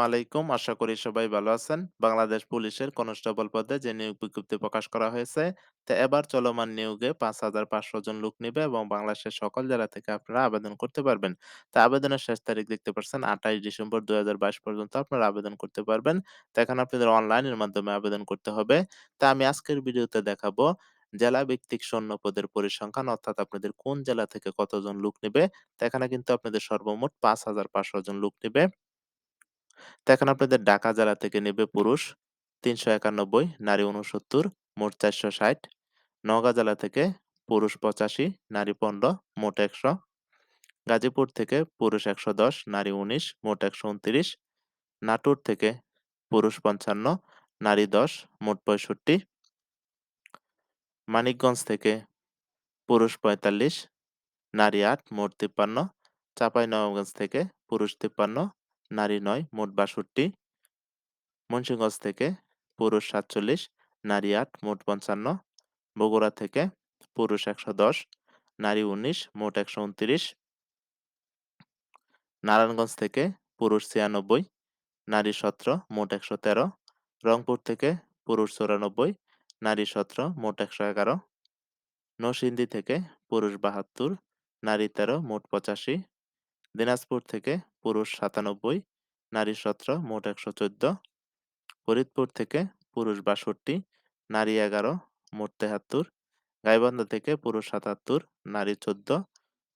আলাইকুম। আশা করি সবাই ভালো আছেন। বাংলাদেশ পুলিশের কনস্টেবল পদে যে নিয়োগ বিজ্ঞপ্তি প্রকাশ করা হয়েছে, তো এবার চলমান নিয়োগে ৫৫০০ জন লোক নিবে এবং বাংলাদেশের সকল জেলা থেকে আপনারা আবেদন করতে পারবেন। তো আবেদনের শেষ তারিখ দেখতে পাচ্ছেন ২৮ ডিসেম্বর ২০২২ পর্যন্ত আপনারা আবেদন করতে পারবেন। তো এখানে আপনাদের অনলাইনের মাধ্যমে আবেদন করতে হবে। তো আমি আজকের ভিডিওতে দেখাবো জেলা ভিত্তিক শূন্য পদের পরিসংখ্যান অর্থাৎ আপনাদের কোন জেলা থেকে কতজন লোক নিবে। এখানে কিন্তু আপনাদের সর্বমোট ৫৫০০ জন লোক নিবে। তো এখন আপনাদের ঢাকা জেলা থেকে নেবে পুরুষ ৩৯১, নারী ৬৯, মোট ৪৬০। নওগাঁ জেলা থেকে পুরুষ ৮৫, নারী ১৫, মোট ১০০। গাজীপুর থেকে পুরুষ ১১০, নারী ১৯, মোট ১২৯। নাটোর থেকে পুরুষ ৫৫, নারী ১০, মোট ৬৫। মানিকগঞ্জ থেকে পুরুষ ৪৫, নারী আট মোট ৫৩। চাঁপাইনবাবগঞ্জ থেকে পুরুষ ৫৩, নারী নয় মোট ৬২। মুন্সিগঞ্জ থেকে পুরুষ ৪৭, নারী আট মোট ৫৫। বগুড়া থেকে পুরুষ ১১০, নারী ১৯, মোট ১২৯। নারায়ণগঞ্জ থেকে পুরুষ ৯৬, নারী ১৭, মোট ১১৩। রংপুর থেকে পুরুষ ৯৪, নারী ১৭, মোট ১১১। নরসিংদী থেকে পুরুষ ৭২, নারী ১৩, মোট ৮৫। দিনাজপুর থেকে পুরুষ ৯৭, নারী ১৭, মোট ১১৪। ফরিদপুর থেকে পুরুষ ৬২, নারী ১১, মোট ৭৩। গাইবান্ধা থেকে পুরুষ ৭৭, নারী ১৪,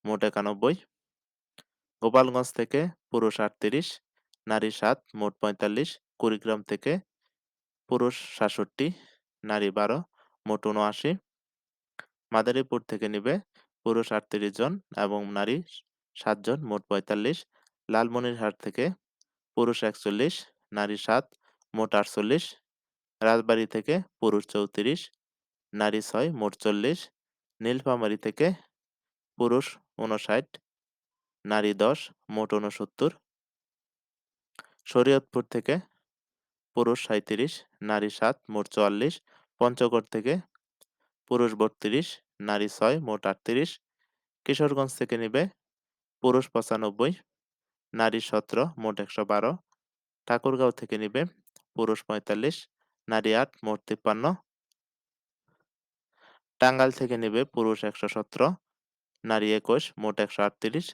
মোট ৯১। গোপালগঞ্জ থেকে পুরুষ ৩৮, নারী সাত মোট ৪৫। কুড়িগ্রাম থেকে পুরুষ ৬৭, নারী ১২, মোট ৭৯। মাদারীপুর থেকে নিবে পুরুষ ৩৮ জন এবং নারী সাতজন মোট ৪৫। লালমনিরহাট থেকে পুরুষ ৪১, নারী সাত মোট ৪৮। রাজবাড়ী থেকে পুরুষ ৩৪, নারী ছয় মোট ৪০। নীলফামারী থেকে পুরুষ ৫৯, নারী ১০, মোট ৬৯। শরীয়তপুর থেকে পুরুষ ৩৭, নারী সাত মোট ৪৪। পঞ্চগড় থেকে পুরুষ ৩২, নারী ছয় মোট ৩৮। কিশোরগঞ্জ থেকে নিবে পুরুষ ৯৫, নারী ১৭, মোট ১১২। ঠাকুরগাঁও থেকে নিবে পুরুষ ৪৫, নারী আট মোট ৫৩। টাঙ্গাইল থেকে নিবে পুরুষ ১১৭, নারী ২১, মোট ১৩৮।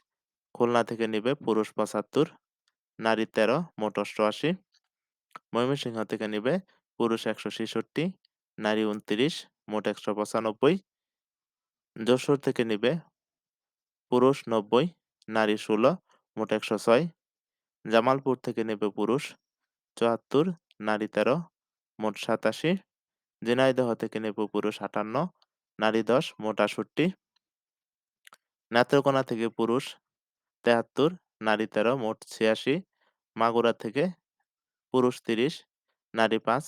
খুলনা থেকে নিবে পুরুষ ৭৫, নারী ১৩, মোট ৮৮। ময়মনসিংহ থেকে নিবে পুরুষ ১৬৬, নারী ২৯, মোট ১৯৫। যশোর থেকে নিবে পুরুষ ৯০, নারী ১৬, মোট ১০৬। জামালপুর থেকে নেবে পুরুষ ৭৪, নারী ১৩, মোট ৮৭। ঝিনাইদহ থেকে নেবে পুরুষ ৫৮, নারী ১০, মোট ৬৮। নেত্রকোনা থেকে পুরুষ ৭৩, নারী ১৩, মোট ৮৬। মাগুরা থেকে পুরুষ ৩০, নারী পাঁচ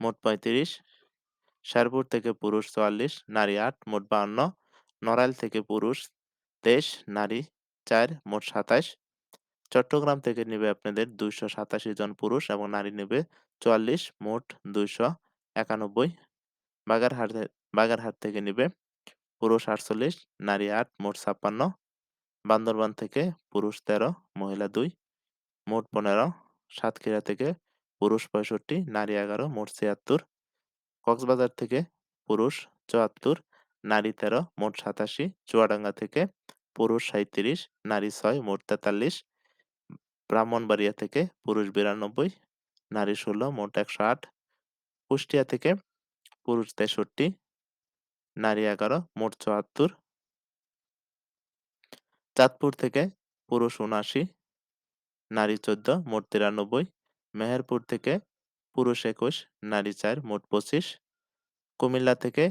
মোট ৩৫। শেরপুর থেকে পুরুষ ৪৪, নারী আট মোট ৫২। নড়াইল থেকে পুরুষ ২৩, নারী ৪, মোট ২৭। চট্টগ্রাম থেকে নিবে আপনাদের ২৮৭ জন পুরুষ এবং নারী নিবে ৪৪, মোট ২৯১। বাগেরহাট বাগেরহাট থেকে নিবে পুরুষ ৪৮, নারী আট মোট ৫৬। বান্দরবান থেকে পুরুষ ১৩, মহিলা দুই মোট ১৫। সাতক্ষীরা থেকে পুরুষ ৬৫, নারী ১১, মোট ৭৬। কক্সবাজার থেকে পুরুষ ৭৪, নারী ১৩, মোট ৮৭। চুয়াডাঙ্গা থেকে পুরুষ ৩৭, নারী ছয় মোট ৪৩। ব্রাহ্মণবাড়িয়া থেকে পুরুষ ৯২, নারী ১৬, মোট ১০৮। কুষ্টিয়া থেকে পুরুষ ৬৩, নারী ১১, মোট ৭৪। চাঁদপুর থেকে পুরুষ ৭৯, নারী ১৪, মোট ৯৩। মেহেরপুর থেকে পুরুষ ২১, নারী চার মোট ২৫। কুমিল্লা থেকে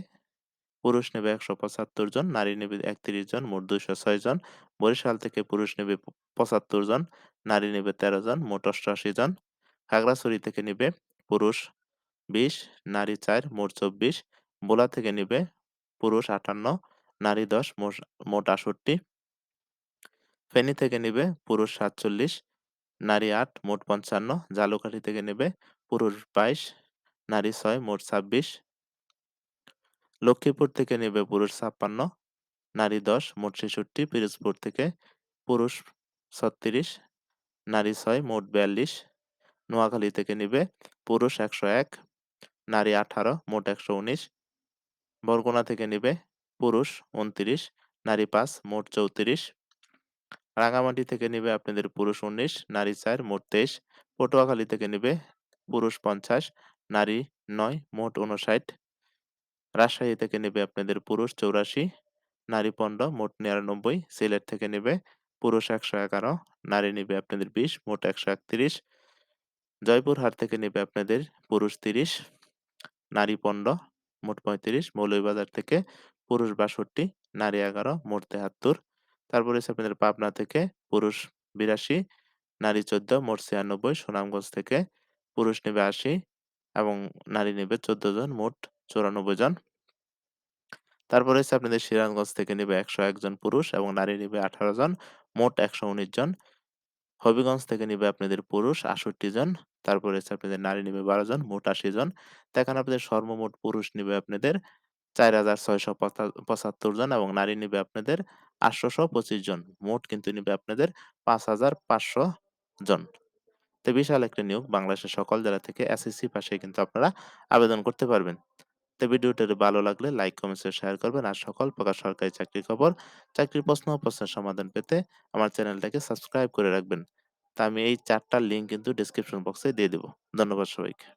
পুরুষ নেবে ১৭৫ জন, নারী নেবে ৩১ জন, মোট ২০৬ জন। বরিশাল থেকে পুরুষ নেবে ৭৫ জন, নারী নেবে ১৩ জন, মোট ৮৮ জন। খাগড়াছড়ি থেকে নিবে পুরুষ ২০, নারী ৪, মোট ২৪। ভোলা থেকে নিবে পুরুষ ৫৮, নারী ১০, মোট মোট ৬৮। ফেনী থেকে নিবে পুরুষ ৪৭, নারী ৮, মোট ৫৫। ঝালকাঠি থেকে নেবে পুরুষ ২২, নারী ছয় মোট ২৬। লক্ষ্মীপুর থেকে নেবে পুরুষ ৫৬, নারী ১০, মোট ৬৬। পিরোজপুর থেকে পুরুষ ৩৬, নারী ছয় মোট ৪২ নোয়াখালী থেকে নিবে পুরুষ ১০১ নারী ১৮ মোট ১১৯ বরগুনা থেকে নিবে পুরুষ ২৯ নারী পাঁচ মোট ৩৪ রাঙামাটি থেকে নিবে আপনাদের পুরুষ ১৯ নারী চার মোট ২৩ পটুয়াখালী থেকে নিবে পুরুষ ৫০ নারী নয় মোট ৫৯ রাজশাহী থেকে নেবে আপনাদের পুরুষ ৮৪ নারী ১৫ মোট ৯৯ সিলেট থেকে নেবে পুরুষ ১১১ নারী নিবে আপনাদের ২০ মোট ১৩১ জয়পুরহাট থেকে নেবে আপনাদের পুরুষ ৩০ নারী ১৫ মোট ৩৫ মৌলভীবাজার থেকে পুরুষ ৬২ নারী ১১ মোট ৭৩ তারপরে হচ্ছে আপনাদের পাবনা থেকে পুরুষ ৮২ নারী ১৪ মোট ৯৬ সুনামগঞ্জ থেকে পুরুষ নেবে ৮০ এবং নারী নেবে ১৪ জন, মোট ৯৪ জন। তারপরে হচ্ছে আপনাদের সিরাজগঞ্জ থেকে নেবে একশো একজন পুরুষ এবং নারী নেবে ১৮ জন, মোট ১১৯ জন। হবিগঞ্জ থেকে নিবে আপনাদের পুরুষ ৬৮ জন, তারপরে হচ্ছে আপনাদের নারী নিবে ১২ জন, মোট ৮০ জন। এখানে আপনাদের সর্বমোট পুরুষ নিবে আপনাদের ৪৬৭৫ জন এবং নারী নিবে আপনাদের ৮২৫ জন, মোট কিন্তু নিবে আপনাদের ৫৫০০ জন। তো বিশাল একটা নিয়োগ বাংলাদেশের সকল জেলা থেকে এসএসসি পাশে কিন্তু আপনারা আবেদন করতে পারবেন। তো ভিডিওটি ভালো লাগলে লাইক কমেন্টস শেয়ার করবেন। আর সকল প্রকার সরকারি চাকরির খবর চাকরির প্রশ্ন ও প্রশ্নের সমাধান পেতে আমার চ্যানেলটাকে সাবস্ক্রাইব করে রাখবেন। তা আমি এই চারটা লিঙ্ক কিন্তু ডিসক্রিপশন বক্সে দিয়ে দেবো। ধন্যবাদ সবাইকে।